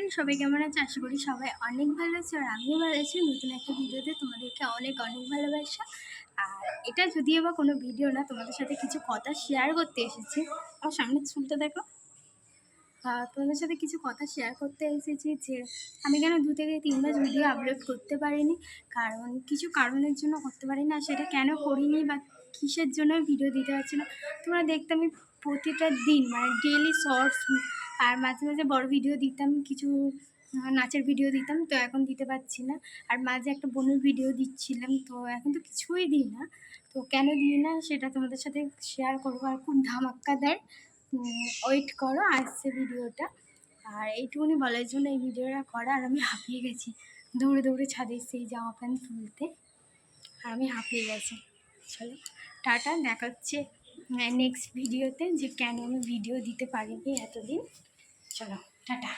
Friend সবাই কেমন আছে? আশা করি সবাই অনেক ভালো আছে আর আমিও ভালো আছি। নতুন একটা ভিডিওতে তোমাদেরকে অনেক অনেক ভালোবাসা। আর এটা যদিও বা কোনো ভিডিও না, তোমাদের সাথে কিছু কথা শেয়ার করতে এসেছি। আমার সামনের চুলটা দেখো। তোমাদের সাথে কিছু কথা শেয়ার করতে এসেছি যে, আমি কেন দু থেকে তিন মাস ভিডিও আপলোড করতে পারিনি? কারণ, কিছু কারণের জন্য করতে পারিনি, আর সেটা কেন করিনি বা কিসের জন্য ভিডিও দিতে পারছি না। তোমরা দেখতে আমি প্রতিটা দিন মানে ডেলি শর্টস আর মাঝে মাঝে বড় ভিডিও দিতাম, কিছু নাচের ভিডিও দিতাম, তো এখন দিতে পারছি না। আর মাঝে একটা বোনের ভিডিও দিচ্ছিলাম, তো এখন তো কিছুই দিই না। তো কেন দিই না সেটা তোমাদের সাথে শেয়ার করব। আর খুব ধামাক্কা দেয় ওয়েট করো আসছে ভিডিওটা আর এইটুকুনি বলার জন্য এই ভিডিওটা করা। আর আমি হাঁপিয়ে গেছি। দৌড়ে দৌড়ে ছাদে সেই জামা প্যান্ট তুলতে। আর আমি হাঁপিয়ে গেছি। চলো। টাটা দেখাচ্ছে নেক্সট ভিডিওতে যে কেন আমি ভিডিও দিতে পারিনি এতদিন। চলো টাটা।